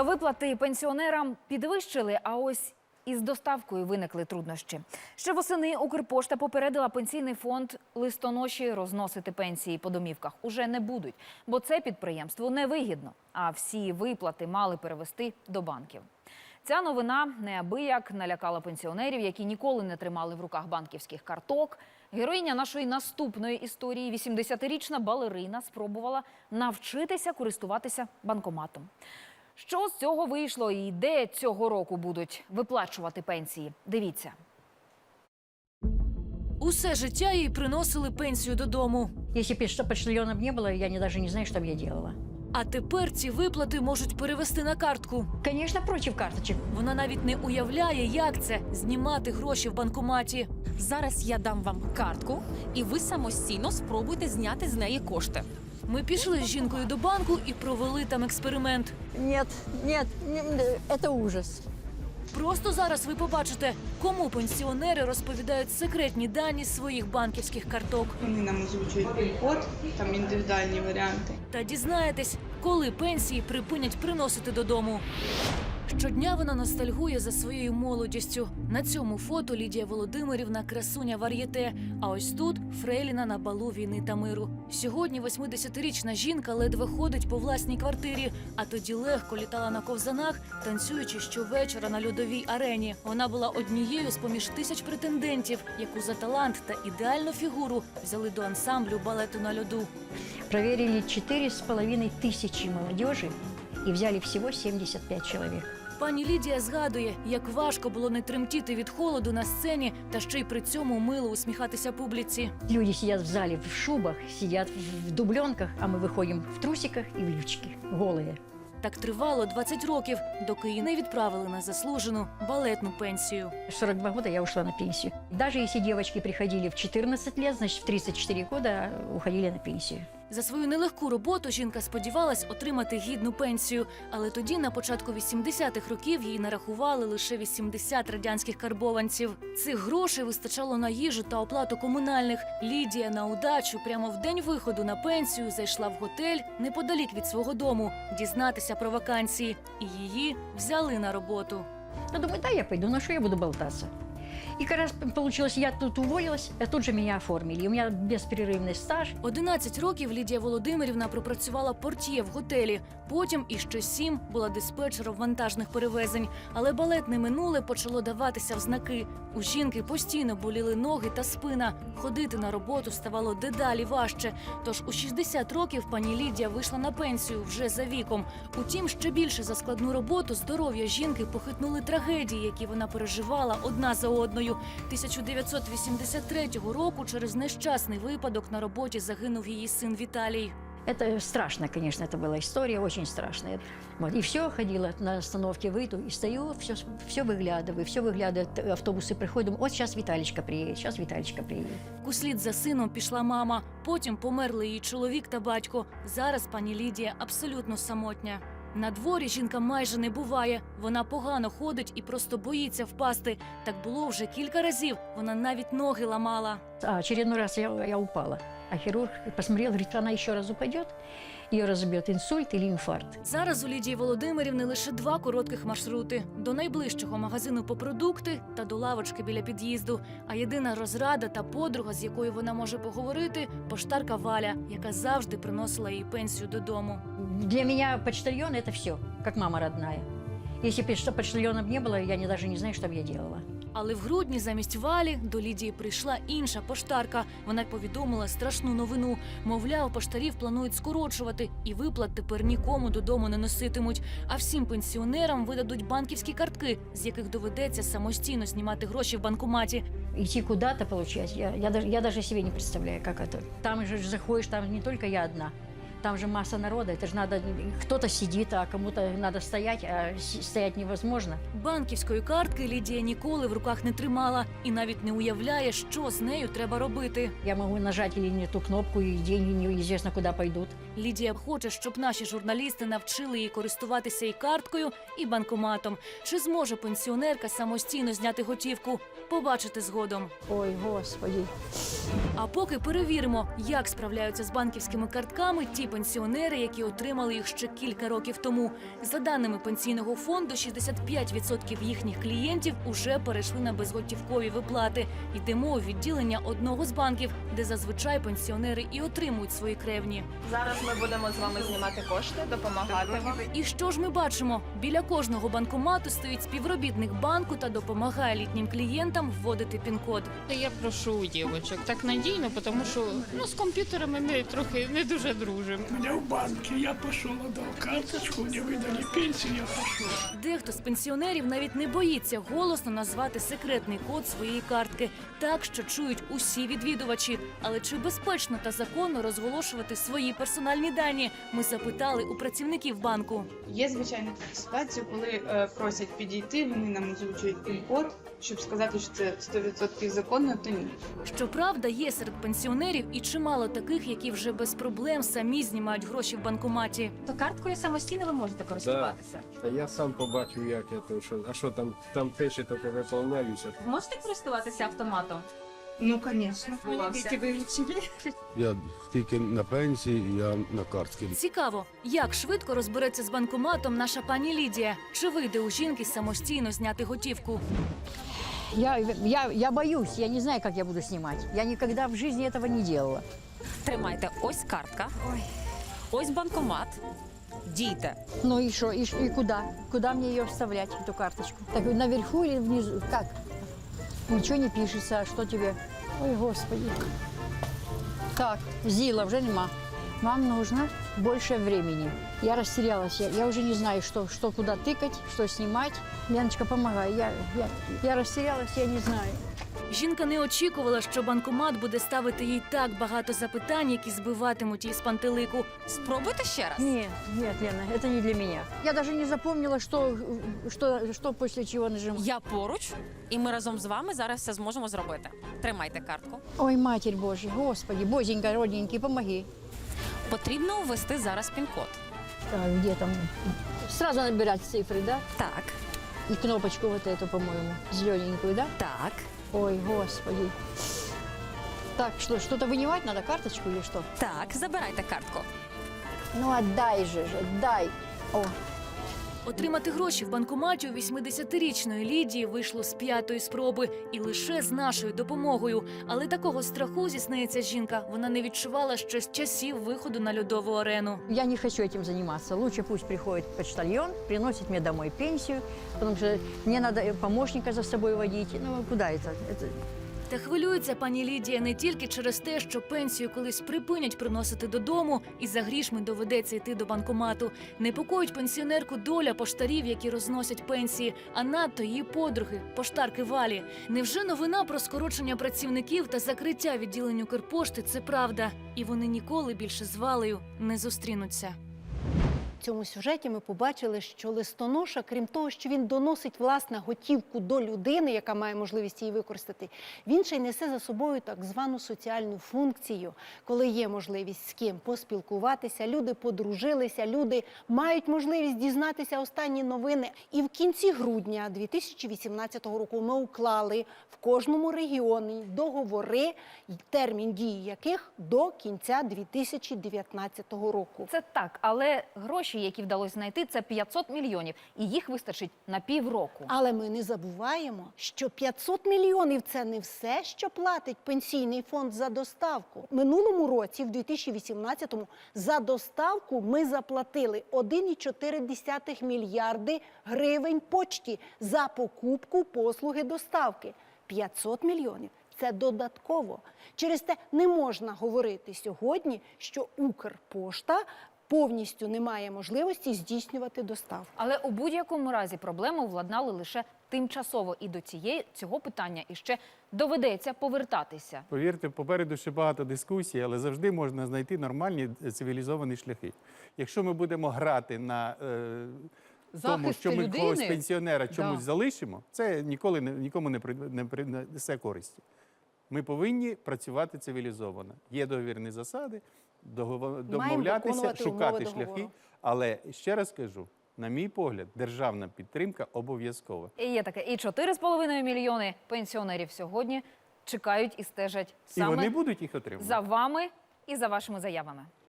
Виплати пенсіонерам підвищили, а ось із доставкою виникли труднощі. Ще восени Укрпошта попередила пенсійний фонд листоноші розносити пенсії по домівках уже не будуть, бо це підприємству невигідно. А всі виплати мали перевести до банків. Ця новина неабияк налякала пенсіонерів, які ніколи не тримали в руках банківських карток. Героїня нашої наступної історії, 80-річна балерина, спробувала навчитися користуватися банкоматом. Що з цього вийшло і де цього року будуть виплачувати пенсії? Дивіться. Усе життя їй приносили пенсію додому. Если бы что почтальоном не было, я не, даже не знаю, что бы я делала. А тепер ці виплати можуть перевести на картку. Конечно, против карточек. Вона навіть не уявляє, як це знімати гроші в банкоматі. Зараз я дам вам картку, і ви самостійно спробуйте зняти з неї кошти. Ми пішли з жінкою до банку і провели там експеримент. Нет, нет, это ужас. Просто зараз ви побачите, кому пенсіонери розповідають секретні дані своїх банківських карток. Вони нам озвучують пін-код, там індивідуальні варіанти. Та дізнаєтесь, коли пенсії припинять приносити додому. Щодня вона ностальгує за своєю молодістю. На цьому фото Лідія Володимирівна красуня вар'єте. А ось тут Фрейліна на балу війни та миру. Сьогодні 80-річна жінка ледве ходить по власній квартирі, а тоді легко літала на ковзанах, танцюючи щовечора на льодовій арені. Вона була однією з поміж тисяч претендентів, яку за талант та ідеальну фігуру взяли до ансамблю балету на льоду. Проверили четыре с половиной тысячи молодежи и взяли всего 75 человек. Пані Лідія згадує, як важко було не тремтіти від холоду на сцені та ще й при цьому мило усміхатися публіці. Люди сидят в зале в шубах, сидят в дубленках, а мы выходим в трусиках и в лифчике, голые. Так тривало 20 років, доки її не відправили на заслужену балетну пенсію. В 42 года я ушла на пенсию. Даже если девочки приходили в 14 лет, значит, в 34 года уходили на пенсию. За свою нелегку роботу жінка сподівалась отримати гідну пенсію, але тоді, на початку 80-х років, їй нарахували лише 80 радянських карбованців. Цих грошей вистачало на їжу та оплату комунальних. Лідія на удачу прямо в день виходу на пенсію зайшла в готель неподалік від свого дому дізнатися про вакансії, і її взяли на роботу. Ну, думаю, да, я пойду, на что я буду болтаться? И как раз получилось, я тут уволилась, тут же меня оформили. У меня бесперерывный стаж. 11 років Лідія Володимирівна пропрацювала портьє в готелі. Потім іще сім була диспетчером вантажних перевезень. Але балетне минуле почало даватися в знаки. У жінки постійно боліли ноги та спина. Ходити на роботу ставало дедалі важче. Тож у 60 років пані Лідія вийшла на пенсію вже за віком. Утім, ще більше за складну роботу здоров'я жінки похитнули трагедії, які вона переживала одна за одною. 1983 року через нещасний випадок на роботі загинув її син Віталій. Это страшно, конечно, это была история, очень страшная. Вот. И все, ходила на остановке, выйду и стою, все, все выглядываю, все выглядывает, автобусы приходят, думаю, вот сейчас Виталичка приедет, сейчас Виталичка приедет. Услід за сином пішла мама. Потім померли її чоловік та батько. Зараз пані Лідія абсолютно самотня. На дворі жінка майже не буває. Вона погано ходить і просто боїться впасти. Так було вже кілька разів. Вона навіть ноги ламала. А очередной раз я, я упала. А хирург посмотрел, говорит, она еще раз упадет, ее разобьет інсульт і инфаркт. Зараз у Лідії Володимирівни лише два коротких маршрути: до найближчого магазину по продукти та до лавочки біля під'їзду. А єдина розрада та подруга, з якою вона може поговорити, поштарка Валя, яка завжди приносила їй пенсію додому. Для мене почтальон – це все, як мама родная. Если бы что почтальоном не было, я не, даже не знаю, что бы я делала. Але в грудні замість валі до Лідії прийшла інша поштарка. Вона повідомила страшну новину. Мовляв, поштарів планують скорочувати, і виплат тепер нікому додому не носитимуть. А всім пенсіонерам видадуть банківські картки, з яких доведеться самостійно знімати гроші в банкоматі. Идти куда-то получать, я, я, даже, я даже себе не представляю, как это. Там же заходишь, там не только я одна. Там же масса народа, это же надо, кто-то сидит, а кому-то надо стоять, а стоять невозможно. Банківської картки Лідія ніколи в руках не тримала і навіть не уявляє, що з нею треба робити. Я могу нажать или не ту кнопку, и деньги неизвестно куда пойдут. Лідія хоче, щоб наші журналісти навчили її користуватися і карткою, і банкоматом. Чи зможе пенсіонерка самостійно зняти готівку? Побачите згодом. Ой, господи. А поки перевіримо, як справляються з банківськими картками ті пенсіонери, які отримали їх ще кілька років тому. За даними пенсійного фонду, 65% їхніх клієнтів уже перейшли на безготівкові виплати. Йдемо у відділення одного з банків, де зазвичай пенсіонери і отримують свої кревні. Зараз ми будемо з вами знімати кошти, допомагати вам. І що ж ми бачимо? Біля кожного банкомату стоїть співробітник банку та допомагає літнім клієнтам вводити пін-код. Я прошу у дівчаток так надійно, тому що ну, з комп'ютерами ми трохи не дуже дружимо. меня в банке, я пошел, отдал карточку, мне выдали пенсию, я пошел. Дехто з пенсіонерів навіть не боїться голосно назвати секретний код своєї картки, так що чують усі відвідувачі. Але чи безпечно та законно розголошувати свої персональні дані? Ми запитали у працівників банку. Є звичайно такі ситуації, коли е, просять підійти, вони нам озвучують пін-код, щоб сказати, що це 100% законно, то ні. Щоправда, є серед пенсіонерів і чимало таких, які вже без проблем самі знімають гроші в банкоматі. То карткою самостійно ви можете користуватися. Та я сам побачив, як я то, що, а що там, там пише, то виповняюся. Можете користуватися автоматом? Ну, звісно. Я тільки на пенсії, я на картці. Цікаво, як швидко розбереться з банкоматом наша пані Лідія. Чи вийде у жінки самостійно зняти готівку? Я, я, я боюсь, я не знаю, как я буду снимать. Я никогда в жизни этого не делала. Тримайте, ось картка. Ось банкомат. Дійте. Ну и что, и, и куда? Куда мне ее вставлять, эту карточку? Так наверху или внизу? Как? Ничего не пишется, а что тебе? Ой, господи. Так, Зила уже нема. Вам нужно больше времени. Я растерялась, я, я уже не знаю, что, что куда тыкать, что снимать. Леночка, помогай, я, я, я растерялась, я не знаю. Жінка не очікувала, що банкомат буде ставити їй так багато запитань, які збиватимуть її з пантелику. Спробуйте ще раз. Нет, нет, Лена, это не для меня. Я даже не запомнила, что, что, что после чего нажимать. Я поруч, і ми разом з вами зараз все зможемо зробити. Тримайте картку. Ой, Матерь Божья, Господи, Бозенька, родненький, помоги. Потрібно ввести зараз пін-код Так, где там? Сразу набирать цифры, да? Так, И кнопочку вот эту, по-моему, зелененькую, да? так, Ой, Господи. Так, что, что-то вынимать надо, карточку или что? так. Забирайте картку. Ну, отдай же, ж, отдай. О, Отримати гроші в банкоматі у 80-річної Лідії вийшло з п'ятої спроби і лише з нашою допомогою. Але такого страху, зізнається жінка, вона не відчувала ще з часів виходу на льодову арену. я не хочу этим заниматься. Лучше пусть приходит почтальон, приносит мне домой пенсию, потому что мне надо э, помощника за собой водить. Ну, куда это? это... Та хвилюється пані Лідія не тільки через те, що пенсію колись припинять приносити додому, і за грішми доведеться йти до банкомату. Непокоїть пенсіонерку доля поштарів, які розносять пенсії, а надто її подруги, поштарки Валі. Невже новина про скорочення працівників та закриття відділень Укрпошти – це правда, і вони ніколи більше з Валею не зустрінуться. Цьому сюжеті ми побачили, що листоноша, крім того, що він доносить власне готівку до людини, яка має можливість її використати, він ще й несе за собою так звану соціальну функцію, коли є можливість з ким поспілкуватися, люди подружилися, люди мають можливість дізнатися останні новини. І в кінці грудня 2018 року ми уклали в кожному регіоні договори, термін дії яких до кінця 2019 року. Це так, але гроші, які вдалося знайти, це 500 мільйонів, і їх вистачить на півроку. Але ми не забуваємо, що 500 мільйонів це не все, що платить пенсійний фонд за доставку. Минулому році, в 2018-му, за доставку ми заплатили 1,4 мільярди гривень почті за покупку послуги доставки. 500 мільйонів. Це додатково. Через те не можна говорити сьогодні, що Укрпошта повністю не має можливості здійснювати доставку. Але у будь-якому разі проблему владнали лише тимчасово, і до цієї цього питання іще доведеться повертатися. Повірте, попереду ще багато дискусій, але завжди можна знайти нормальні е, цивілізовані шляхи. Якщо ми будемо грати на е, тому, що ми людини, когось пенсіонера чомусь да. залишимо, це ніколи не, нікому не, принесе користі. Ми повинні працювати цивілізовано. Є договірні засади, домовлятися, шукати договору. шляхи. Але ще раз кажу: на мій погляд, державна підтримка обов'язкова. І є таке. І 4,5 мільйони пенсіонерів сьогодні чекають і стежать І вони будуть їх отримувати. за вами і за вашими заявами.